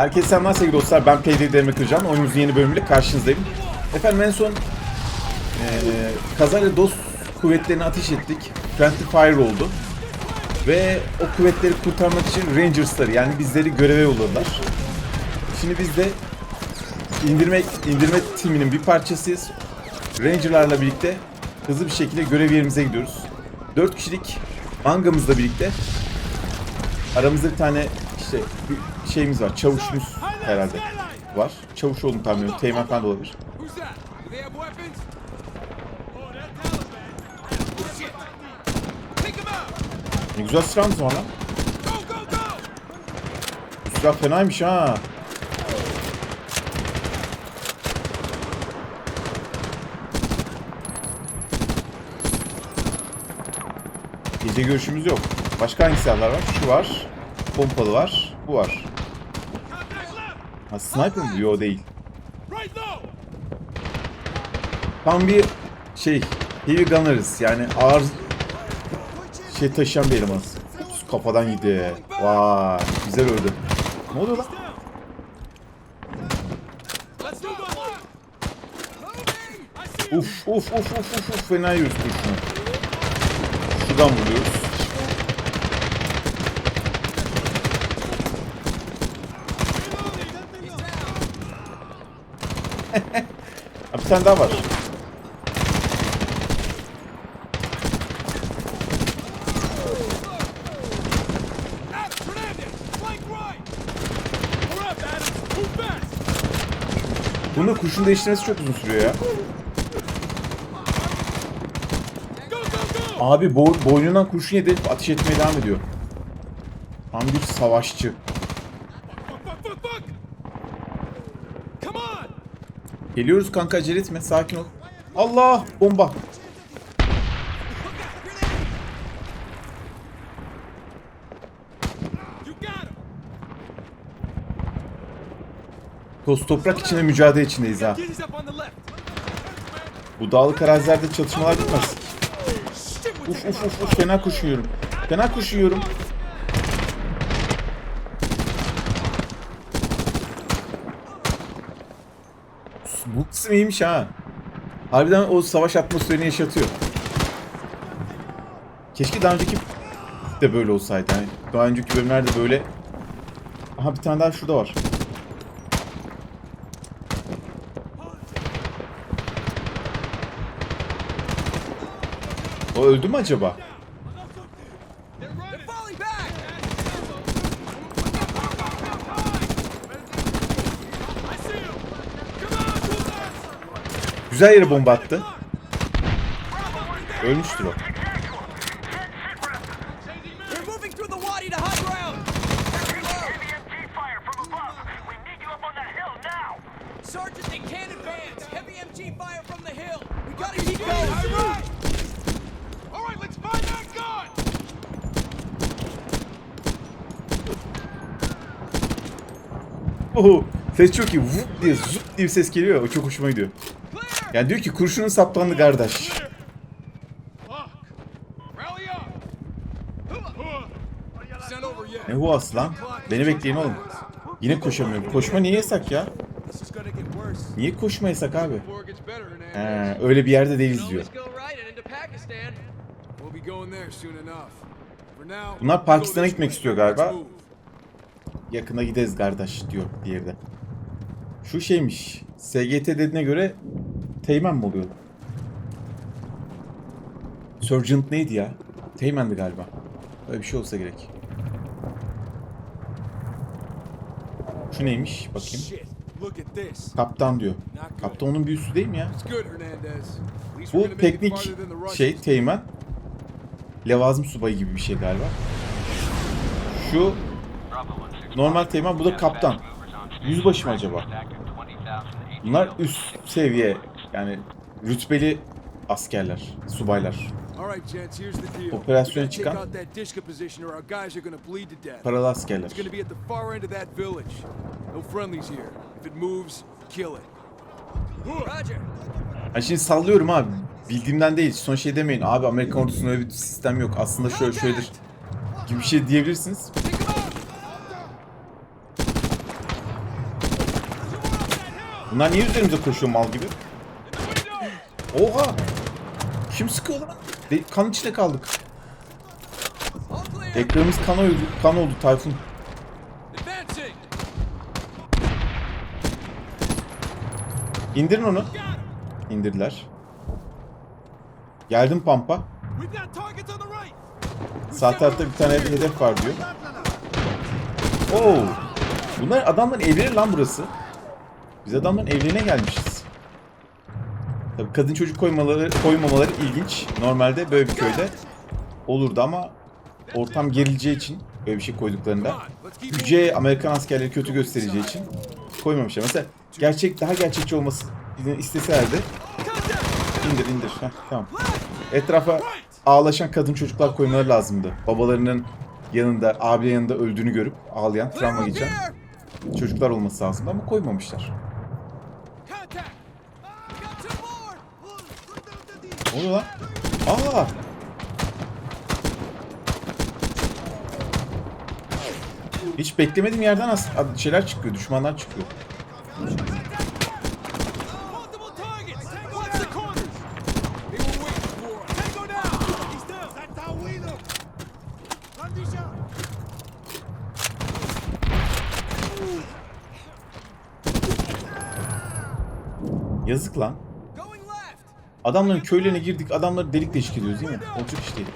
Herkese selamlar sevgili dostlar. Ben Payday Demir Kırcan. Oyunumuzun yeni bölümüyle karşınızdayım. Efendim en son eee kazayla dost kuvvetlerine ateş ettik. Friendly Fire oldu. Ve o kuvvetleri kurtarmak için Rangers'ları yani bizleri göreve yolladılar. Şimdi biz de indirme, indirme timinin bir parçasıyız. Ranger'larla birlikte hızlı bir şekilde görev yerimize gidiyoruz. 4 kişilik mangamızla birlikte aramızda bir tane işte bir şeyimiz var. Çavuşumuz herhalde var. Çavuş olduğunu tahmin ediyorum. Teğmen falan da olabilir. Oh, out. Ne güzel silahımız var lan. Bu silah fenaymış ha. Gece görüşümüz yok. Başka hangi silahlar var? Şu var. Pompalı var. Bu var. Ha sniper mı? Yo değil. Tam bir şey heavy gunner'ız yani ağır şey taşıyan bir elemanız. Ups, kafadan yedi. Vay güzel öldü. Ne oluyor lan? Uf uf uf uf uf uf fena yiyoruz kurşunu. Şuradan vuruyoruz. Ha, bir tane daha var. Bunu kurşun değiştirmesi çok uzun sürüyor ya. Abi bo boynundan kurşun yedi ateş etmeye devam ediyor. Tam bir savaşçı. Geliyoruz kanka acele etme sakin ol. Allah bomba. Toz toprak içinde mücadele içindeyiz ha. Bu dağlık arazilerde çatışmalar bitmez. Uf uf uf fena koşuyorum. Fena koşuyorum. Bu kısım iyiymiş ha. Harbiden o savaş atmosferini yaşatıyor. Keşke daha önceki de böyle olsaydı. Yani daha önceki bölümlerde böyle... Aha bir tane daha şurada var. O öldü mü acaba? All right, let's find that gun. Oho, ses çok iyi. Vup diye zup diye bir ses geliyor. O çok hoşuma gidiyor. Yani diyor ki kurşunun saplandı kardeş. Ne huası lan? Beni bekleyin oğlum. Yine koşamıyorum. Koşma niye yasak ya? Niye koşma yasak abi? He, öyle bir yerde değiliz diyor. Bunlar Pakistan'a gitmek istiyor galiba. Yakında gideriz kardeş diyor diğeri de. Şu şeymiş. SGT dediğine göre Teğmen mi oluyor? Sergeant neydi ya? Teğmendi galiba. Böyle bir şey olsa gerek. Şu neymiş? Bakayım. Kaptan diyor. Kaptan onun bir üstü değil mi ya? Bu teknik şey teğmen. Levazım subayı gibi bir şey galiba. Şu normal teğmen bu da kaptan. Yüzbaşı mı acaba? Bunlar üst seviye yani rütbeli askerler, subaylar. Operasyona çıkan-. Paralı askerler. Ha şimdi sallıyorum abi. Bildiğimden değil. Son şey demeyin. Abi Amerikan ordusunun öyle bir sistem yok. Aslında şöyle şöyledir. Gibi bir şey diyebilirsiniz. Bunlar niye üzerimize koşuyor mal gibi? Oha! Kim sıkıyor lan? De- kan içinde kaldık. Ekranımız kan oldu, kan oldu Tayfun. İndirin onu. İndirdiler. Geldim pampa. Sağ tarafta bir tane hedef var diyor. Oo. Bunlar adamların evleri lan burası. Biz adamların evlerine gelmişiz. Tabii kadın çocuk koymaları koymamaları ilginç. Normalde böyle bir köyde olurdu ama ortam gerileceği için böyle bir şey koyduklarında yüce Amerikan askerleri kötü göstereceği için koymamışlar. Mesela gerçek daha gerçekçi olması isteselerdi indir indir. Heh, tamam. Etrafa ağlaşan kadın çocuklar koymaları lazımdı. Babalarının yanında, abilerinin yanında öldüğünü görüp ağlayan, travma geçen çocuklar olması lazımdı ama koymamışlar. Oluyor lan? Aa! Hiç beklemediğim yerden as şeyler çıkıyor, düşmanlar çıkıyor. Yazık lan. Adamların köylerine girdik, adamları delik deşik ediyoruz değil mi? Olacak iş değil.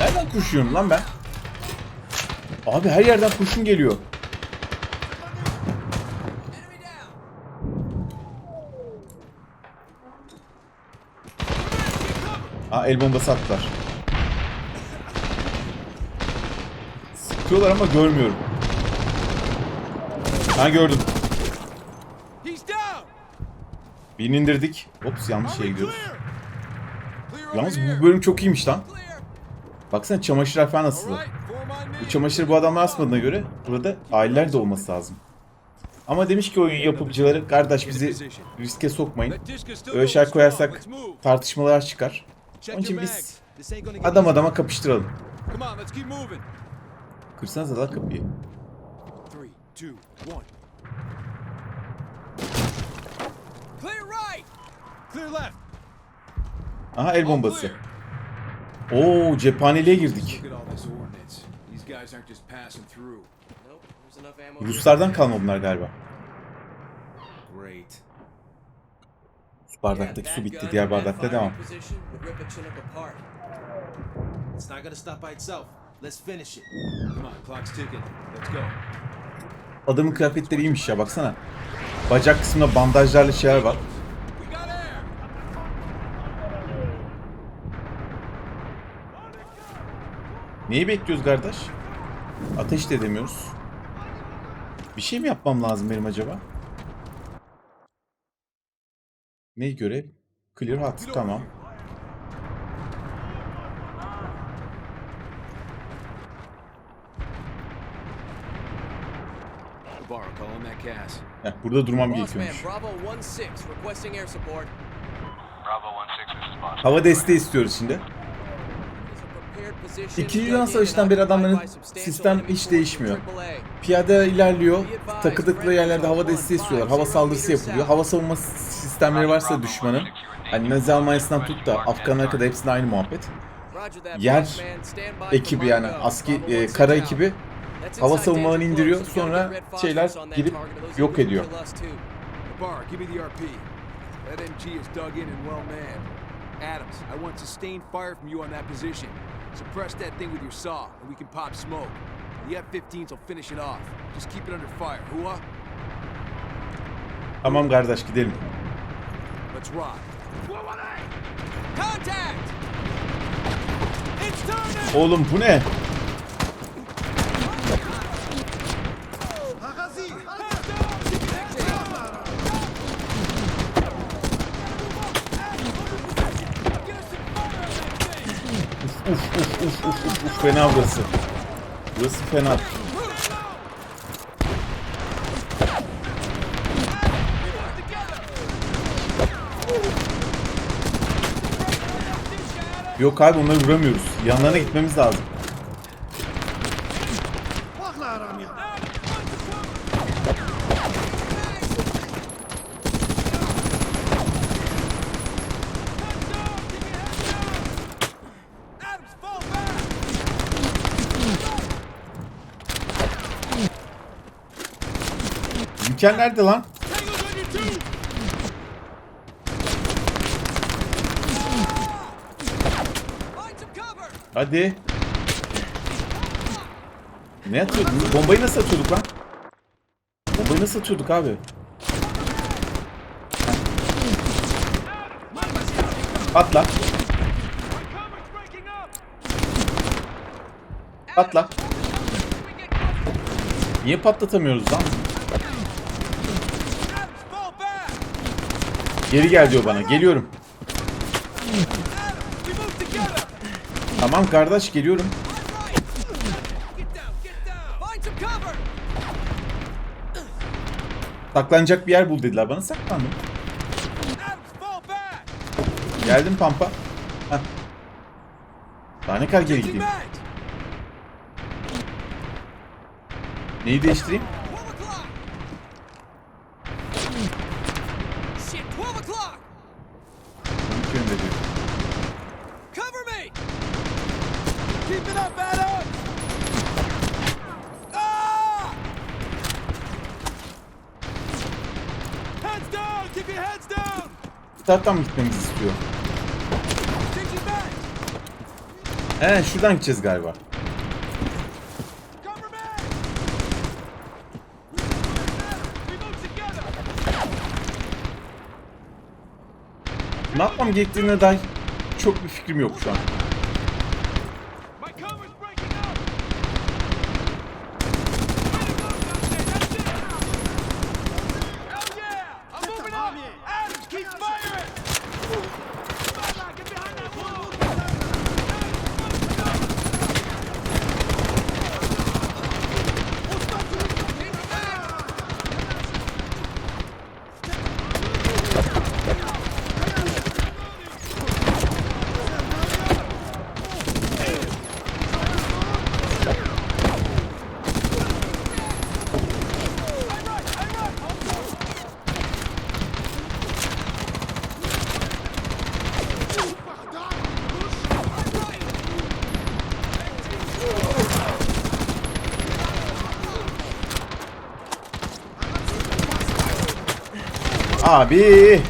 Nereden koşuyorum lan ben? Abi her yerden kurşun geliyor. Aa el bombası attılar. Sıkıyorlar ama görmüyorum. Ha gördüm. Birini indirdik. Ops yanlış şeye gidiyoruz. Yalnız bu bölüm çok iyiymiş lan. Baksana çamaşırlar falan asılı. Bu çamaşırı bu adamlar asmadığına göre burada aileler de olması lazım. Ama demiş ki oyun yapımcıları kardeş bizi riske sokmayın. Öyle strong. koyarsak tartışmalar çıkar. Onun için biz adam adama kapıştıralım. Kırsanıza da kapıyı. Aha el bombası. Oo cephaneliğe girdik. Ruslardan kalma bunlar galiba. Great. Bardaktaki su bitti. Diğer bardakta devam. Adamın kıyafetleri iyiymiş ya baksana. Bacak kısmında bandajlarla şeyler var. Neyi bekliyoruz kardeş? Ateş de edemiyoruz. Bir şey mi yapmam lazım benim acaba? Neyi görev? Clear hot. Tamam. Heh, burada durmam gerekiyormuş. Bravo 1-6 requesting air support. Bravo 1-6, this is Boss. Hava desteği istiyoruz şimdi. İkinci Dünya Savaşı'ndan beri adamların sistem hiç değişmiyor. Piyade ilerliyor, takıldıkları yerlerde hava desteği istiyorlar. Hava saldırısı yapılıyor. Hava savunma sistemleri varsa düşmanın, hani Nazi Almanya'sından tut da Afganlara kadar hepsinde aynı muhabbet. Yer Ekibi yani aski e, 1-6 kara ekibi hava savunmalarını indiriyor. Sonra şeyler. Those yok ediyor. Adams, I want sustained fire from you on that position. Suppress that thing with your saw, and we can pop smoke. The F-15s will finish it off. Just keep it under fire. Hua? Tamam kardeş gidelim. Let's rock. Contact! It's turning! Oğlum bu ne? uf uf uf uf uf uf fena burası. Burası fena. Yok abi onları vuramıyoruz. Yanlarına gitmemiz lazım. Mükemmel nerede lan? Hadi. Ne atıyorduk? Bombayı nasıl atıyorduk lan? Bombayı nasıl atıyorduk abi? Patla. Patla. Niye patlatamıyoruz lan? Geri gel diyor bana. Geliyorum. Tamam kardeş geliyorum. Saklanacak bir yer bul dediler bana. Saklandım. Geldim pampa. Heh. Daha ne kadar geri gideyim? Neyi değiştireyim? Mı gitmemizi istiyor? He şuradan gideceğiz galiba. Ne yapmam gerektiğine dair çok bir fikrim yok şu an. Abi.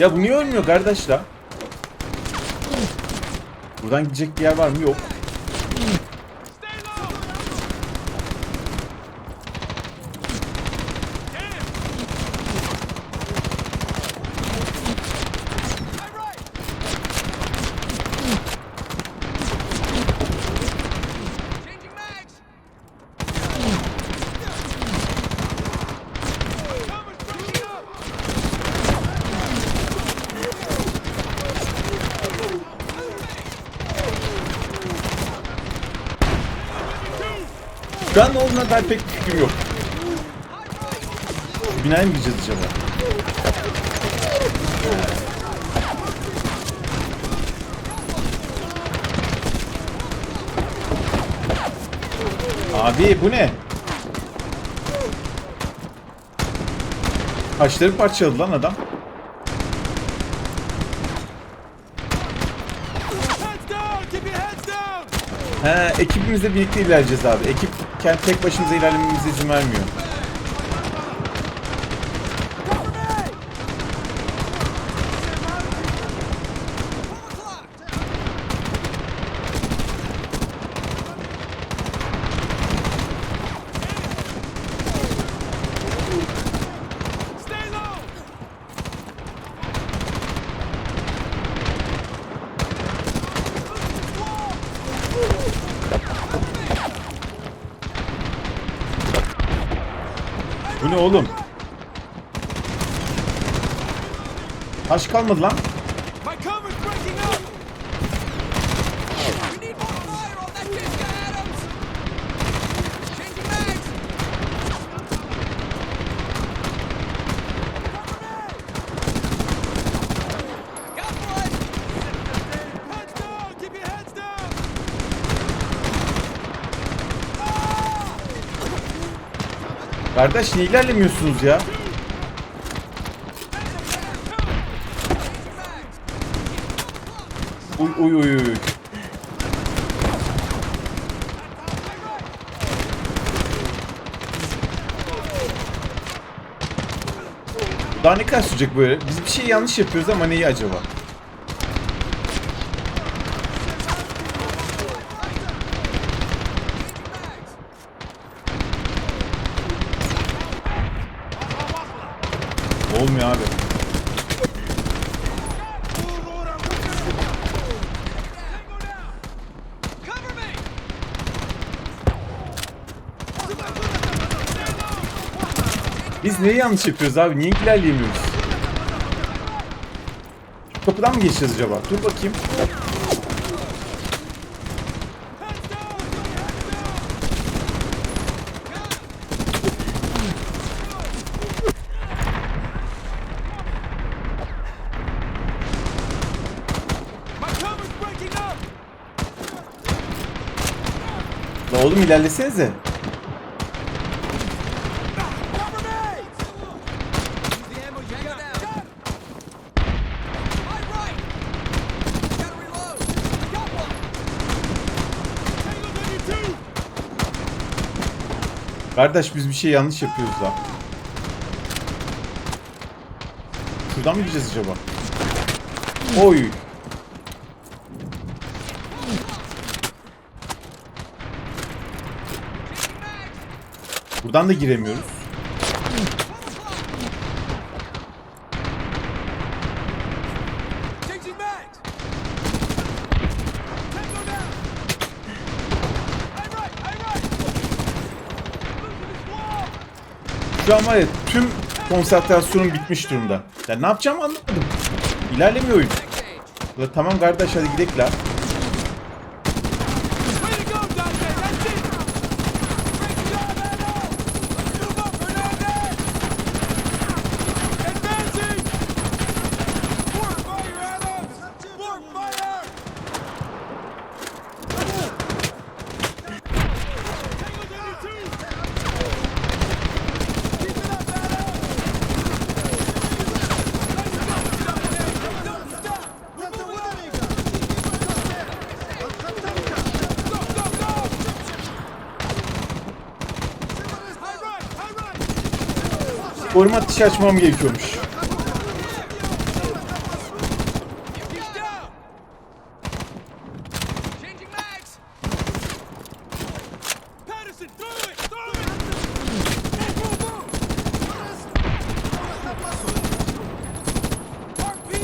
Ya bu niye ölmüyor kardeş la? Buradan gidecek bir yer var mı? Yok. Şu an ne olduğuna dair pek fikrim yok. Binaya mı gideceğiz acaba? Abi bu ne? Taşları parçaladı lan adam. He, ekibimizle birlikte ilerleyeceğiz abi. Ekip kendi tek başımıza ilerlememize izin vermiyor. Ne oğlum? Taş kalmadı lan. Kardeş niye ilerlemiyorsunuz ya? Uy uy uy uy. Daha ne kadar sürecek böyle? Biz bir şey yanlış yapıyoruz ama neyi acaba? Biz neyi yanlış yapıyoruz abi? Niye ilerleyemiyoruz? Şu kapıdan mı geçeceğiz acaba? Dur bakayım. La oğlum ilerlesenize. Kardeş biz bir şey yanlış yapıyoruz lan. Şuradan mı gideceğiz acaba? Oy. Buradan da giremiyoruz. Şu an var ya tüm konsantrasyonum bitmiş durumda. Ya ne yapacağımı anlamadım. İlerlemiyor oyun. La tamam kardeş hadi gidelim la.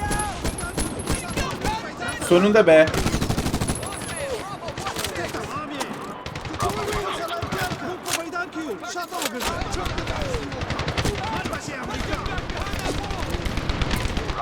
Out! Let's go, Patterson! Sonunda be.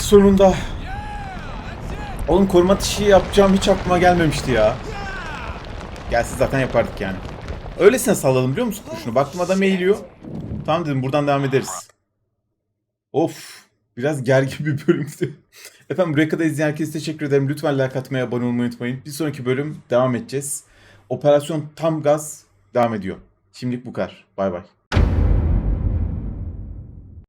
Sonunda. Oğlum koruma atışı yapacağım hiç aklıma gelmemişti ya. Gelse zaten yapardık yani. Öylesine salladım biliyor musun kuşunu? Baktım adam eğiliyor. Tamam dedim buradan devam ederiz. Of. Biraz gergin bir bölümdü. Efendim buraya kadar izleyen herkese teşekkür ederim. Lütfen like atmayı, abone olmayı unutmayın. Bir sonraki bölüm devam edeceğiz. Operasyon tam gaz devam ediyor. Şimdilik bu kadar. Bay bay.